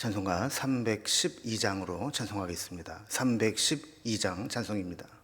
찬송가 312장으로 찬송하겠습니다. 312장 찬송입니다.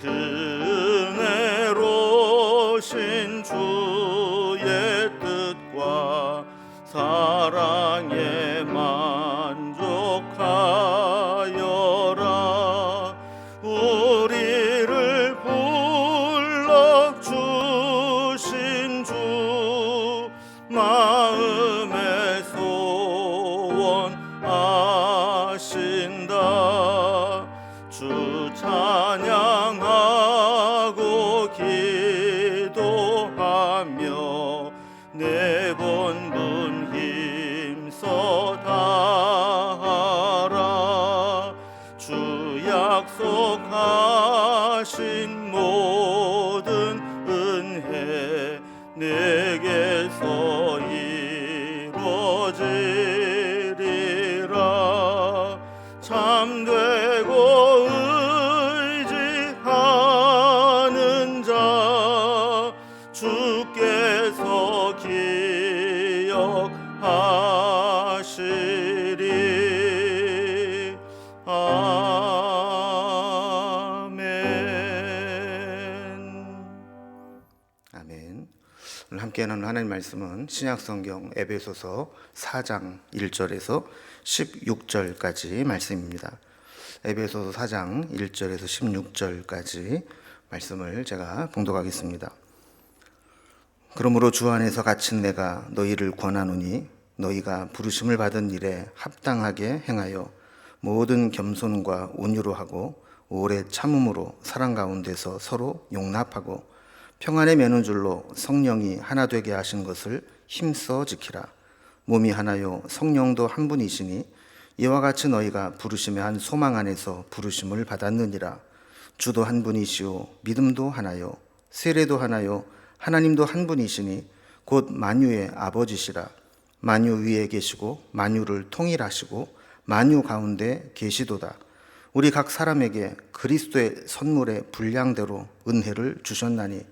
기 약속하신 모 나눈 하나님 말씀은 신약성경 에베소서 4장 1절에서 16절까지 말씀입니다. 에베소서 4장 1절에서 16절까지 말씀을 제가 봉독하겠습니다. 그러므로 주 안에서 갇힌 내가 너희를 권하노니 너희가 부르심을 받은 일에 합당하게 행하여 모든 겸손과 온유로 하고 오래 참음으로 사랑 가운데서 서로 용납하고 평안에 매는 줄로 성령이 하나 되게 하신 것을 힘써 지키라. 몸이 하나요 성령도 한 분이시니 이와 같이 너희가 부르심의 한 소망 안에서 부르심을 받았느니라. 주도 한 분이시요 믿음도 하나요 세례도 하나요 하나님도 한 분이시니 곧 만유의 아버지시라. 만유 위에 계시고 만유를 통일하시고 만유 가운데 계시도다. 우리 각 사람에게 그리스도의 선물의 분량대로 은혜를 주셨나니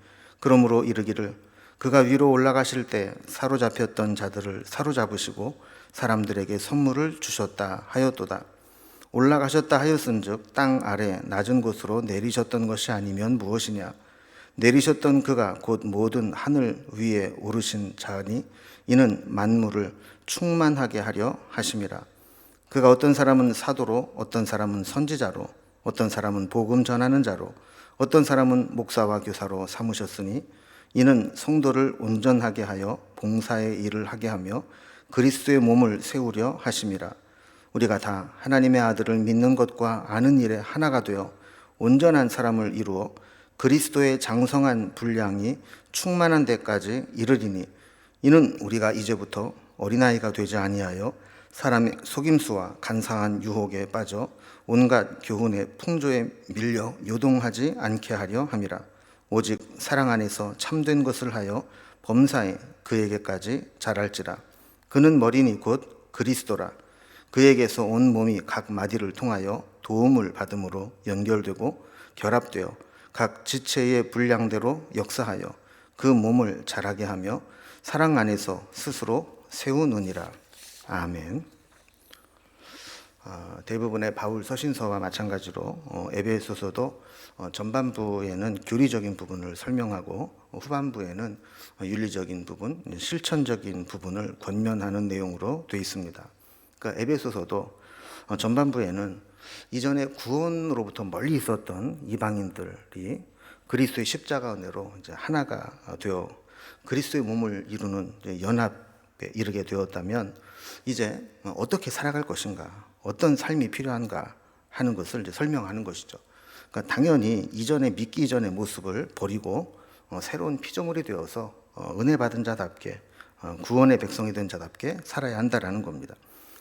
그러므로 이르기를 그가 위로 올라가실 때 사로잡혔던 자들을 사로잡으시고 사람들에게 선물을 주셨다 하였도다. 올라가셨다 하였은즉 땅 아래 낮은 곳으로 내리셨던 것이 아니면 무엇이냐? 내리셨던 그가 곧 모든 하늘 위에 오르신 자니 이는 만물을 충만하게 하려 하심이라. 그가 어떤 사람은 사도로 어떤 사람은 선지자로 어떤 사람은 복음 전하는 자로 어떤 사람은 목사와 교사로 삼으셨으니 이는 성도를 온전하게 하여 봉사의 일을 하게 하며 그리스도의 몸을 세우려 하심이라. 우리가 다 하나님의 아들을 믿는 것과 아는 일에 하나가 되어 온전한 사람을 이루어 그리스도의 장성한 분량이 충만한 데까지 이르리니 이는 우리가 이제부터 어린아이가 되지 아니하여 사람의 속임수와 간사한 유혹에 빠져 온갖 교훈의 풍조에 밀려 요동하지 않게 하려 함이라 오직 사랑 안에서 참된 것을 하여 범사에 그에게까지 자랄지라 그는 머리니 곧 그리스도라 그에게서 온 몸이 각 마디를 통하여 도움을 받음으로 연결되고 결합되어 각 지체의 분량대로 역사하여 그 몸을 자라게 하며 사랑 안에서 스스로 세우느니라. 아멘. 어, 대부분의 바울 서신서와 마찬가지로 어, 에베소서도 어, 전반부에는 교리적인 부분을 설명하고 어, 후반부에는 어, 윤리적인 부분, 실천적인 부분을 권면하는 내용으로 되어 있습니다. 그러니까 에베소서도 어, 전반부에는 이전에 구원으로부터 멀리 있었던 이방인들이 그리스도의 십자가 은혜로 이제 하나가 되어 그리스도의 몸을 이루는 연합에 이르게 되었다면 이제 어떻게 살아갈 것인가, 어떤 삶이 필요한가 하는 것을 이제 설명하는 것이죠. 그러니까 당연히 이전에 믿기 이전의 모습을 버리고 어, 새로운 피조물이 되어서 어, 은혜 받은 자답게 어, 구원의 백성이 된 자답게 살아야 한다라는 겁니다.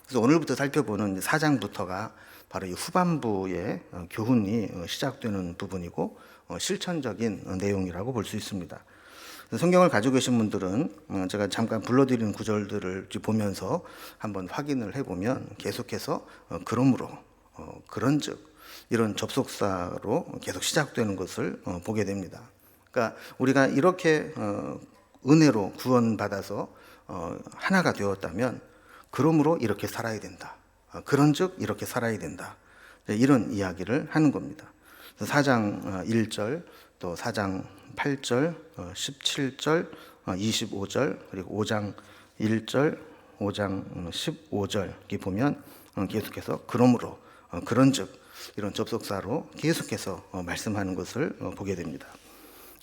그래서 오늘부터 살펴보는 4장부터가 바로 이 후반부의 어, 교훈이 어, 시작되는 부분이고 어, 실천적인 어, 내용이라고 볼 수 있습니다. 성경을 가지고 계신 분들은 어, 제가 잠깐 불러드리는 구절들을 보면서 한번 확인을 해보면 계속해서 어, 그러므로 어, 그런즉 이런 접속사로 계속 시작되는 것을 어, 보게 됩니다. 그러니까 우리가 이렇게 어, 은혜로 구원받아서 어, 하나가 되었다면 그러므로 이렇게 살아야 된다. 어, 그런즉 이렇게 살아야 된다. 이런 이야기를 하는 겁니다. 4장 1절 또 4장 8절, 어, 17절, 어, 25절 그리고 5장 1절, 5장 15절 이렇게 보면 어, 계속해서 그러므로 어, 그런즉 이런 접속사로 계속해서 어, 말씀하는 것을 어, 보게 됩니다.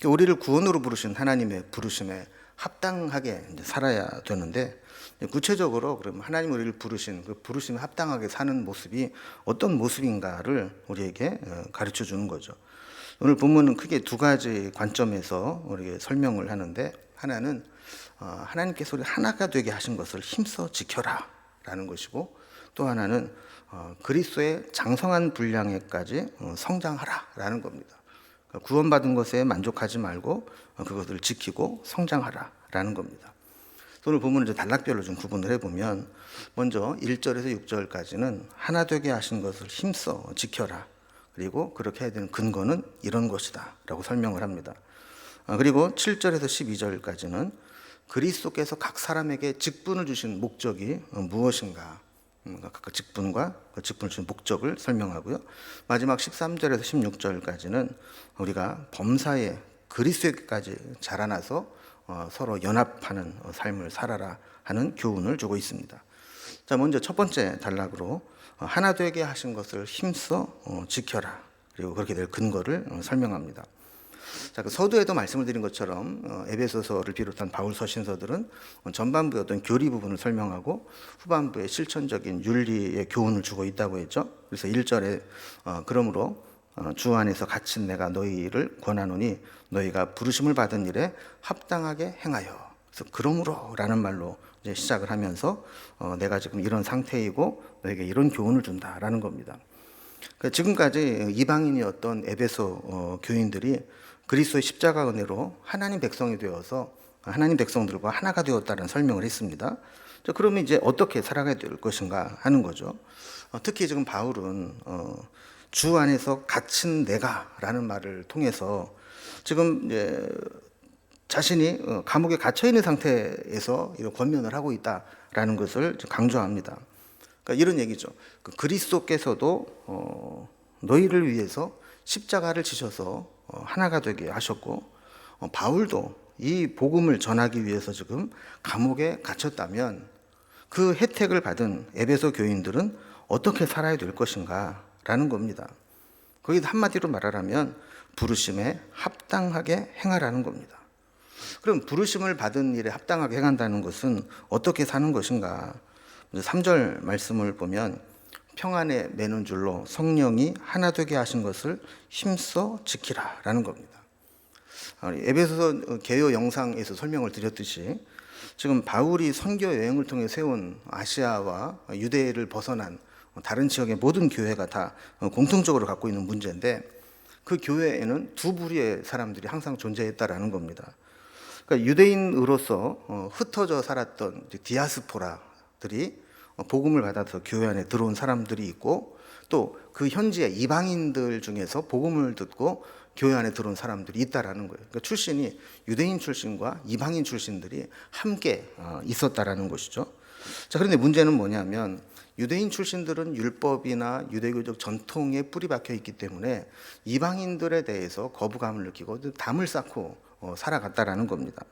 우리를 구원으로 부르신 하나님의 부르심에 합당하게 살아야 되는데 구체적으로 그럼 하나님 우리를 부르신 그 부르심에 합당하게 사는 모습이 어떤 모습인가를 우리에게 어, 가르쳐 주는 거죠. 오늘 본문은 크게 두 가지 관점에서 우리에게 설명을 하는데 하나는 어, 하나님께서 우리 하나가 되게 하신 것을 힘써 지켜라라는 것이고 또 하나는 어, 그리스도의 장성한 분량에까지 어, 성장하라라는 겁니다. 그러니까 구원받은 것에 만족하지 말고 어, 그것을 지키고 성장하라라는 겁니다. 오늘 보면 이제 단락별로 좀 구분을 해보면 먼저 1절에서 6절까지는 하나 되게 하신 것을 힘써 지켜라. 그리고 그렇게 해야 되는 근거는 이런 것이다. 라고 설명을 합니다. 아, 그리고 7절에서 12절까지는 그리스도께서 각 사람에게 직분을 주신 목적이 어, 무엇인가. 음, 각 직분과 그 직분을 주신 목적을 설명하고요. 마지막 13절에서 16절까지는 우리가 범사에 그리스도에게까지 자라나서 어, 서로 연합하는 어, 삶을 살아라 하는 교훈을 주고 있습니다. 자, 먼저 첫 번째 단락으로 어, 하나 되게 하신 것을 힘써 어, 지켜라. 그리고 그렇게 될 근거를 어, 설명합니다. 자, 그 서두에도 말씀을 드린 것처럼 어, 에베소서를 비롯한 바울 서신서들은 어, 전반부의 어떤 교리 부분을 설명하고 후반부에 실천적인 윤리의 교훈을 주고 있다고 했죠. 그래서 1절에 어, 그러므로 어, 주 안에서 갇힌 내가 너희를 권하노니 너희가 부르심을 받은 일에 합당하게 행하여. 그래서 그러므로라는 말로 이제 시작을 하면서 어, 내가 지금 이런 상태이고 너에게 이런 교훈을 준다라는 겁니다. 그러니까 지금까지 이방인이었던 에베소 어, 교인들이 그리스도의 십자가 은혜로 하나님 백성이 되어서 하나님 백성들과 하나가 되었다는 설명을 했습니다. 자, 그러면 이제 어떻게 살아가야 될 것인가 하는 거죠. 어, 특히 지금 바울은 어, 주 안에서 갇힌 내가라는 말을 통해서 지금 이제 자신이 어, 감옥에 갇혀 있는 상태에서 이런 권면을 하고 있다라는 것을 강조합니다. 그러니까 이런 얘기죠. 그 그리스도께서도 어, 너희를 위해서 십자가를 지셔서 어, 하나가 되게 하셨고 어, 바울도 이 복음을 전하기 위해서 지금 감옥에 갇혔다면 그 혜택을 받은 에베소 교인들은 어떻게 살아야 될 것인가 라는 겁니다. 거기서 한마디로 말하라면 부르심에 합당하게 행하라는 겁니다. 그럼 부르심을 받은 일에 합당하게 행한다는 것은 어떻게 사는 것인가? 3절 말씀을 보면 평안에 매는 줄로 성령이 하나 되게 하신 것을 힘써 지키라라는 겁니다. 아, 에베소서 개요 영상에서 설명을 드렸듯이 지금 바울이 선교 여행을 통해 세운 아시아와 유대를 벗어난 다른 지역의 모든 교회가 다 공통적으로 갖고 있는 문제인데 그 교회에는 두 부류의 사람들이 항상 존재했다라는 겁니다. 그러니까 유대인으로서 어, 흩어져 살았던 디아스포라들이 어, 복음을 받아서 교회 안에 들어온 사람들이 있고 또 그 현지의 이방인들 중에서 복음을 듣고 교회 안에 들어온 사람들이 있다라는 거예요. 그러니까 출신이 유대인 출신과 이방인 출신들이 함께 어, 있었다라는 것이죠. 자, 그런데 문제는 뭐냐면 유대인 출신들은 율법이나 유대교적 전통에 뿌리 박혀 있기 때문에 이방인들에 대해서 거부감을 느끼고 담을 쌓고 어, 살아갔다라는 겁니다.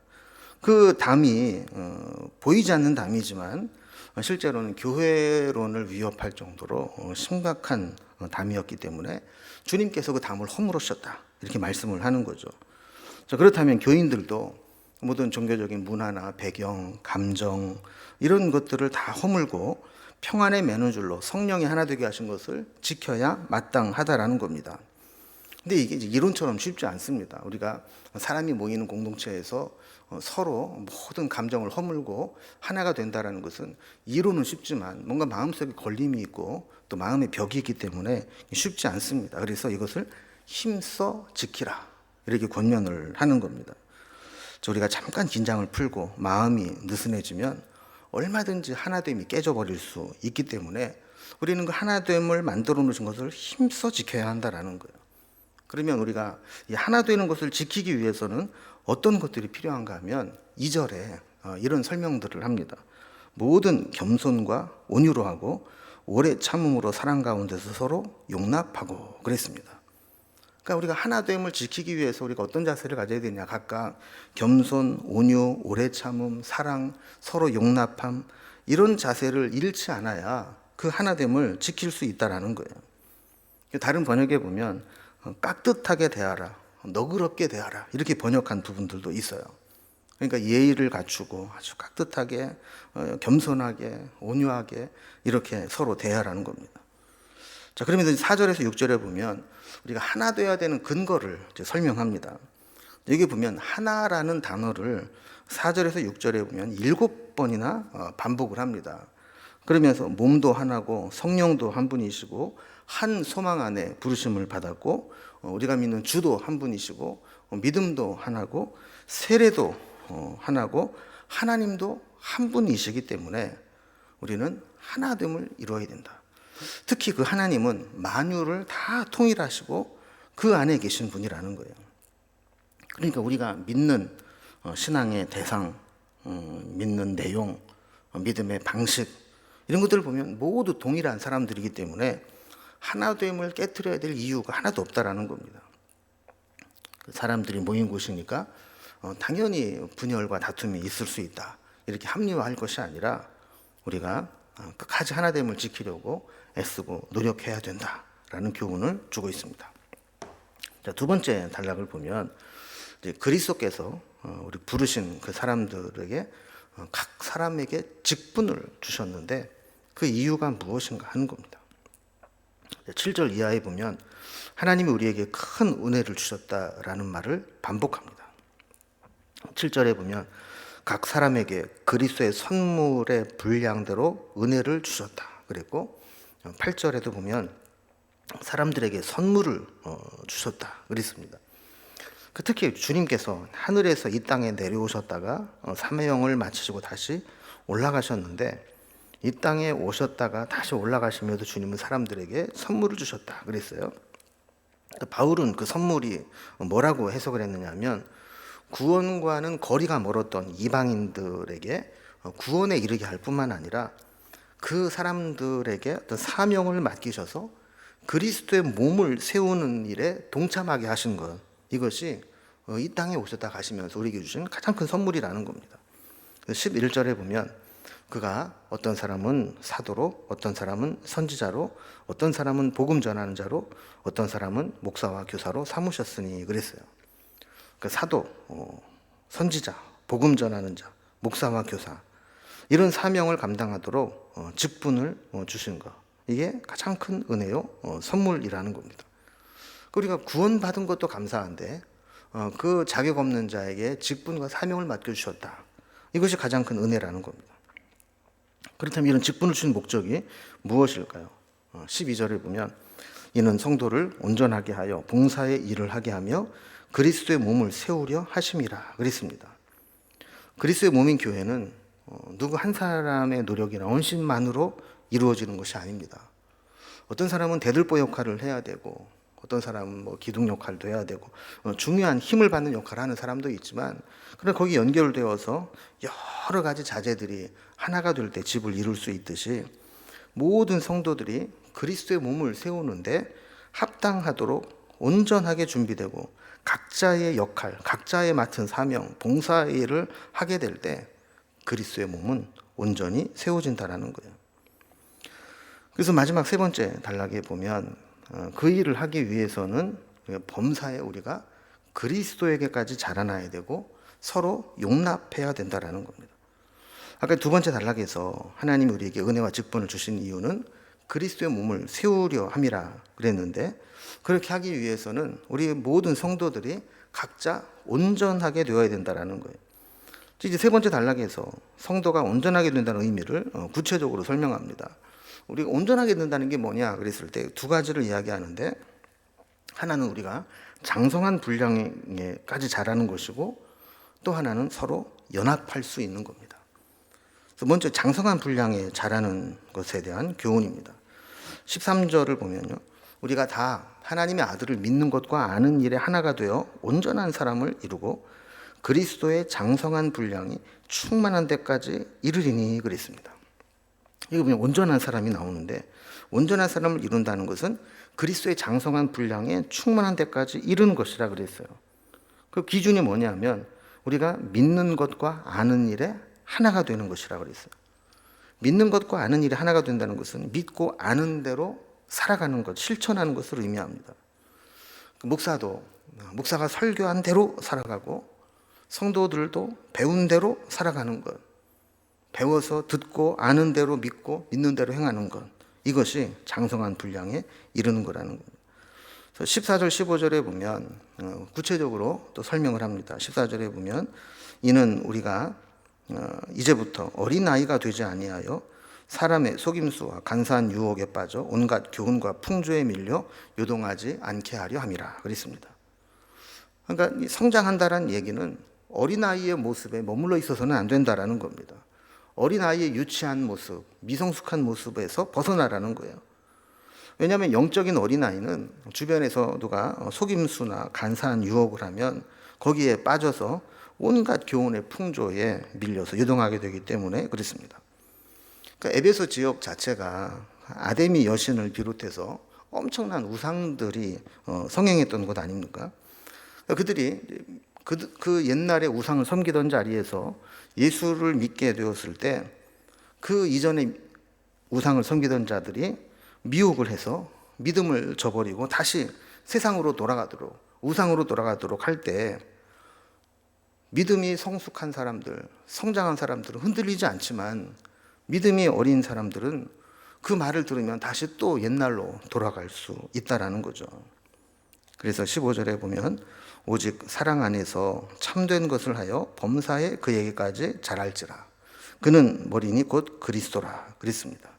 그 담이 어, 보이지 않는 담이지만 어, 실제로는 교회론을 위협할 정도로 어, 심각한 어, 담이었기 때문에 주님께서 그 담을 허물으셨다 이렇게 말씀을 하는 거죠. 자, 그렇다면 교인들도 모든 종교적인 문화나 배경, 감정 이런 것들을 다 허물고 평안의 매너줄로 성령이 하나 되게 하신 것을 지켜야 마땅하다라는 겁니다. 근데 이게 이론처럼 쉽지 않습니다. 우리가 사람이 모이는 공동체에서 어, 서로 모든 감정을 허물고 하나가 된다라는 것은 이론은 쉽지만 뭔가 마음속에 걸림이 있고 또 마음의 벽이 있기 때문에 쉽지 않습니다. 그래서 이것을 힘써 지키라 이렇게 권면을 하는 겁니다. 저 우리가 잠깐 긴장을 풀고 마음이 느슨해지면 얼마든지 하나됨이 깨져버릴 수 있기 때문에 우리는 그 하나됨을 만들어 놓으신 것을 힘써 지켜야 한다라는 거예요. 그러면 우리가 이 하나 되는 것을 지키기 위해서는 어떤 것들이 필요한가 하면 2절에 어, 이런 설명들을 합니다. 모든 겸손과 온유로 하고 오래 참음으로 사랑 가운데서 서로 용납하고 그랬습니다. 그러니까 우리가 하나됨을 지키기 위해서 우리가 어떤 자세를 가져야 되냐 각각 겸손, 온유, 오래 참음, 사랑, 서로 용납함 이런 자세를 잃지 않아야 그 하나됨을 지킬 수 있다라는 거예요. 다른 번역에 보면 어, 깍듯하게 대하라, 너그럽게 대하라 이렇게 번역한 부분들도 있어요. 그러니까 예의를 갖추고 아주 깍듯하게, 어, 겸손하게, 온유하게 이렇게 서로 대하라는 겁니다. 자, 그러면 4절에서 6절에 보면 우리가 하나 돼야 되는 근거를 설명합니다. 여기 보면 하나라는 단어를 4절에서 6절에 보면 일곱 번이나 어, 반복을 합니다. 그러면서 몸도 하나고 성령도 한 분이시고 한 소망 안에 부르심을 받았고 어, 우리가 믿는 주도 한 분이시고 어, 믿음도 하나고 세례도 하나고 하나님도 한 분이시기 때문에 우리는 하나됨을 이루어야 된다. 특히 그 하나님은 만유를 다 통일하시고 그 안에 계신 분이라는 거예요. 그러니까 우리가 믿는 어, 신앙의 대상, 어, 믿는 내용, 어, 믿음의 방식 이런 것들을 보면 모두 동일한 사람들이기 때문에 하나됨을 깨뜨려야 될 이유가 하나도 없다라는 겁니다. 그 사람들이 모인 곳이니까 당연히 분열과 다툼이 있을 수 있다. 이렇게 합리화할 것이 아니라 우리가 끝까지 하나됨을 지키려고 애쓰고 노력해야 된다라는 교훈을 주고 있습니다. 자, 두 번째 단락을 보면 그리스도께서 어, 우리 부르신 그 사람들에게 어, 각 사람에게 직분을 주셨는데 그 이유가 무엇인가 하는 겁니다. 7절 이하에 보면 하나님이 우리에게 큰 은혜를 주셨다라는 말을 반복합니다. 7절에 보면 각 사람에게 그리스도의 선물의 분량대로 은혜를 주셨다. 그랬고 8절에도 보면 사람들에게 선물을 어, 주셨다. 그랬습니다. 그 특히 주님께서 하늘에서 이 땅에 내려오셨다가 어, 사명을 마치시고 다시 올라가셨는데 이 땅에 오셨다가 다시 올라가시면서 주님은 사람들에게 선물을 주셨다. 그랬어요. 바울은 그 선물이 뭐라고 해석을 했느냐면 구원과는 거리가 멀었던 이방인들에게 어, 구원에 이르게 할 뿐만 아니라 그 사람들에게 어떤 사명을 맡기셔서 그리스도의 몸을 세우는 일에 동참하게 하신 것 이것이 어, 이 땅에 오셨다 가시면서 우리에게 주신 가장 큰 선물이라는 겁니다. 11절에 보면 그가 어떤 사람은 사도로, 어떤 사람은 선지자로, 어떤 사람은 복음 전하는 자로, 어떤 사람은 목사와 교사로 삼으셨으니 그랬어요. 그 사도, 어, 선지자, 복음 전하는 자, 목사와 교사 이런 사명을 감당하도록 어, 직분을 어, 주신 것. 이게 가장 큰 은혜요, 어, 선물이라는 겁니다. 우리가 구원받은 것도 감사한데 그 자격 없는 자에게 직분과 사명을 맡겨주셨다. 이것이 가장 큰 은혜라는 겁니다. 그렇다면 이런 직분을 주신 목적이 무엇일까요? 12절에 보면 이는 성도를 온전하게 하여 봉사의 일을 하게 하며 그리스도의 몸을 세우려 하심이라 그랬습니다. 그리스도의 몸인 교회는 어, 누구 한 사람의 노력이나 헌신만으로 이루어지는 것이 아닙니다. 어떤 사람은 대들보 역할을 해야 되고 어떤 사람은 뭐 기둥 역할도 해야 되고 어, 중요한 힘을 받는 역할을 하는 사람도 있지만 그러나 거기 연결되어서 여러 가지 자재들이 하나가 될 때 집을 이룰 수 있듯이 모든 성도들이 그리스도의 몸을 세우는데 합당하도록 온전하게 준비되고 각자의 역할, 각자의 맡은 사명, 봉사일을 하게 될 때 그리스도의 몸은 온전히 세워진다라는 거예요. 그래서 마지막 세 번째 단락에 보면 어, 그 일을 하기 위해서는 범사에 우리가 그리스도에게까지 자라나야 되고 서로 용납해야 된다라는 겁니다. 아까 두 번째 단락에서 하나님이 우리에게 은혜와 직분을 주신 이유는 그리스도의 몸을 세우려 함이라 그랬는데 그렇게 하기 위해서는 우리 모든 성도들이 각자 온전하게 되어야 된다라는 거예요. 이제 세 번째 단락에서 성도가 온전하게 된다는 의미를 어, 구체적으로 설명합니다. 우리가 온전하게 된다는 게 뭐냐 그랬을 때 두 가지를 이야기하는데 하나는 우리가 장성한 분량에까지 자라는 것이고 또 하나는 서로 연합할 수 있는 겁니다. 먼저 장성한 분량에 자라는 것에 대한 교훈입니다. 13절을 보면요. 우리가 다 하나님의 아들을 믿는 것과 아는 일에 하나가 되어 온전한 사람을 이루고 그리스도의 장성한 분량이 충만한 데까지 이르리니 그랬습니다. 이거 보면 온전한 사람이 나오는데 온전한 사람을 이룬다는 것은 그리스도의 장성한 분량에 충만한 데까지 이르는 것이라 그랬어요. 그 기준이 뭐냐면 우리가 믿는 것과 아는 일에 하나가 되는 것이라 그랬어요. 믿는 것과 아는 일이 하나가 된다는 것은 믿고 아는 대로 살아가는 것, 실천하는 것을 의미합니다. 그 목사도 목사가 설교한 대로 살아가고 성도들도 배운 대로 살아가는 것. 배워서 듣고 아는 대로 믿고 믿는 대로 행하는 것. 이것이 장성한 분량에 이르는 거라는 겁니다. 14절 15절에 보면 어, 구체적으로 또 설명을 합니다. 14절에 보면 이는 우리가 어, 이제부터 어린 아이가 되지 아니하여 사람의 속임수와 간사한 유혹에 빠져 온갖 교훈과 풍조에 밀려 요동하지 않게 하려 함이라 그랬습니다. 그러니까 성장한다는 얘기는 어린 아이의 모습에 머물러 있어서는 안 된다라는 겁니다. 어린 아이의 유치한 모습, 미성숙한 모습에서 벗어나라는 거예요. 왜냐하면 영적인 어린 아이는 주변에서 누가 속임수나 간사한 유혹을 하면 거기에 빠져서 온갖 교훈의 풍조에 밀려서 유동하게 되기 때문에 그렇습니다. 그러니까 에베소 지역 자체가 아데미 여신을 비롯해서 엄청난 우상들이 어, 성행했던 곳 아닙니까? 그러니까 그들이 그, 그 옛날에 우상을 섬기던 자리에서 예수를 믿게 되었을 때 그 이전에 우상을 섬기던 자들이 미혹을 해서 믿음을 저버리고 다시 세상으로 돌아가도록 우상으로 돌아가도록 할 때 믿음이 성숙한 사람들, 성장한 사람들은 흔들리지 않지만 믿음이 어린 사람들은 그 말을 들으면 다시 또 옛날로 돌아갈 수 있다라는 거죠. 그래서 15절에 보면 오직 사랑 안에서 참된 것을 하여 범사에 그에게까지 자랄지라. 그는 머리니 곧 그리스도라. 그랬습니다.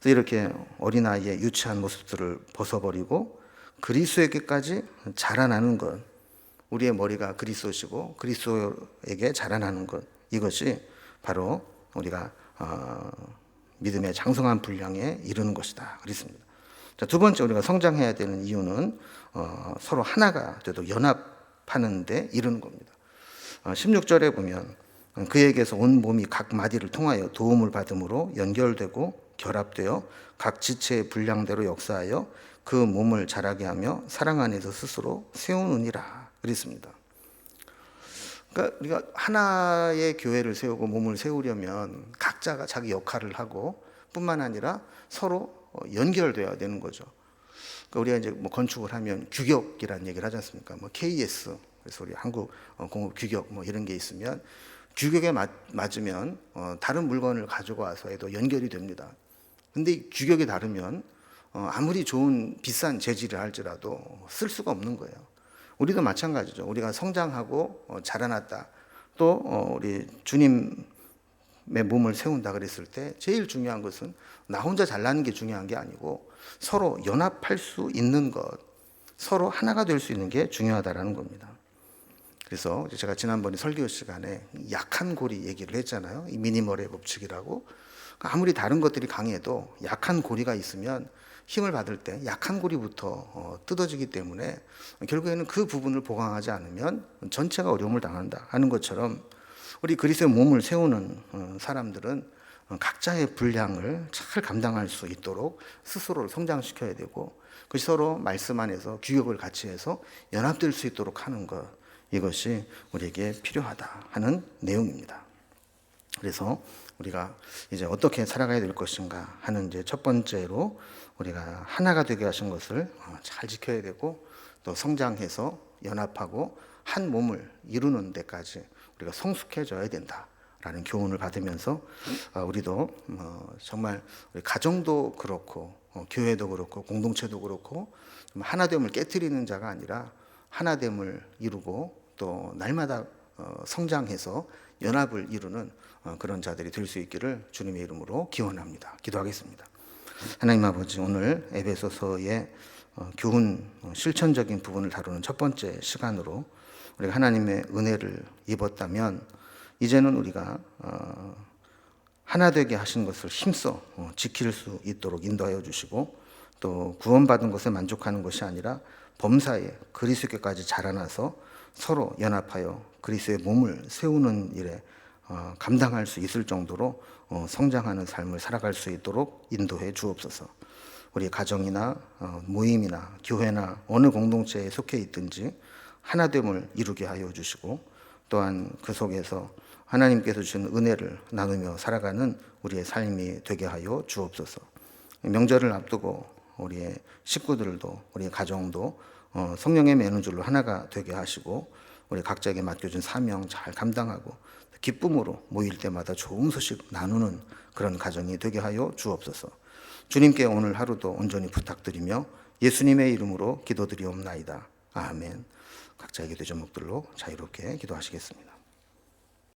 그래서 이렇게 어린아이의 유치한 모습들을 벗어버리고 그리스도에게까지 자라나는 것. 우리의 머리가 그리스도시고 그리스도에게 자라나는 것. 이것이 바로 우리가 어, 믿음의 장성한 분량에 이르는 것이다. 그랬습니다. 자, 두 번째 우리가 성장해야 되는 이유는 어, 서로 하나가 되도 연합하는데 이르는 겁니다. 어, 16절에 보면 그에게서 온 몸이 각 마디를 통하여 도움을 받음으로 연결되고 결합되어 각 지체의 분량대로 역사하여 그 몸을 자라게 하며 사랑 안에서 스스로 세우느니라 그랬습니다. 그러니까 우리가 하나의 교회를 세우고 몸을 세우려면 각자가 자기 역할을 하고 뿐만 아니라 서로 연결돼야 되는 거죠. 그러니까 우리가 이제 뭐 건축을 하면 규격이라는 얘기를 하지 않습니까? 뭐 KS 그래서 우리 한국 어, 공업 규격 뭐 이런 게 있으면 규격에 맞, 맞으면 어, 다른 물건을 가지고 와서 해도 연결이 됩니다. 근데 규격이 다르면 어, 아무리 좋은 비싼 재질을 할지라도 쓸 수가 없는 거예요. 우리도 마찬가지죠. 우리가 성장하고 어, 자라났다. 또 어, 우리 주님의 몸을 세운다 그랬을 때 제일 중요한 것은 나 혼자 잘나는 게 중요한 게 아니고 서로 연합할 수 있는 것, 서로 하나가 될 수 있는 게 중요하다라는 겁니다. 그래서 제가 지난번에 설교 시간에 약한 고리 얘기를 했잖아요. 이 미니멀의 법칙이라고. 아무리 다른 것들이 강해도 약한 고리가 있으면 힘을 받을 때 약한 고리부터 어, 뜯어지기 때문에 결국에는 그 부분을 보강하지 않으면 전체가 어려움을 당한다 하는 것처럼 우리 그리스도의 몸을 세우는 어, 사람들은 어, 각자의 분량을 잘 감당할 수 있도록 스스로를 성장시켜야 되고 그 서로 말씀 안에서 규격을 같이 해서 연합될 수 있도록 하는 것 이것이 우리에게 필요하다 하는 내용입니다. 그래서 우리가 이제 어떻게 살아가야 될 것인가 하는 이제 첫 번째로 우리가 하나가 되게 하신 것을 어, 잘 지켜야 되고 또 성장해서 연합하고 한 몸을 이루는 데까지 우리가 성숙해져야 된다 라는 교훈을 받으면서 어, 우리도 어, 정말 우리 가정도 그렇고 어, 교회도 그렇고 공동체도 그렇고 좀 하나됨을 깨뜨리는 자가 아니라 하나됨을 이루고 또 날마다 어, 성장해서 연합을 이루는 어, 그런 자들이 될 수 있기를 주님의 이름으로 기원합니다. 기도하겠습니다. 하나님 아버지 오늘 에베소서의 어, 교훈 어, 실천적인 부분을 다루는 첫 번째 시간으로 우리가 하나님의 은혜를 입었다면 이제는 우리가 어, 하나 되게 하신 것을 힘써 어, 지킬 수 있도록 인도하여 주시고 또 구원받은 것에 만족하는 것이 아니라 범사에 그리스도께까지 자라나서 서로 연합하여 그리스도의 몸을 세우는 일에 어, 감당할 수 있을 정도로 어, 성장하는 삶을 살아갈 수 있도록 인도해 주옵소서. 우리 가정이나 어, 모임이나 교회나 어느 공동체에 속해 있든지 하나됨을 이루게 하여 주시고 또한 그 속에서 하나님께서 주신 은혜를 나누며 살아가는 우리의 삶이 되게 하여 주옵소서. 명절을 앞두고 우리의 식구들도 우리의 가정도 어, 성령의 매는 줄로 하나가 되게 하시고 우리 각자에게 맡겨준 사명 잘 감당하고 기쁨으로 모일 때마다 좋은 소식 나누는 그런 가정이 되게 하여 주옵소서. 주님께 오늘 하루도 온전히 부탁드리며 예수님의 이름으로 기도드리옵나이다. 아멘. 각자의 기도 제목들로 자유롭게 기도하시겠습니다.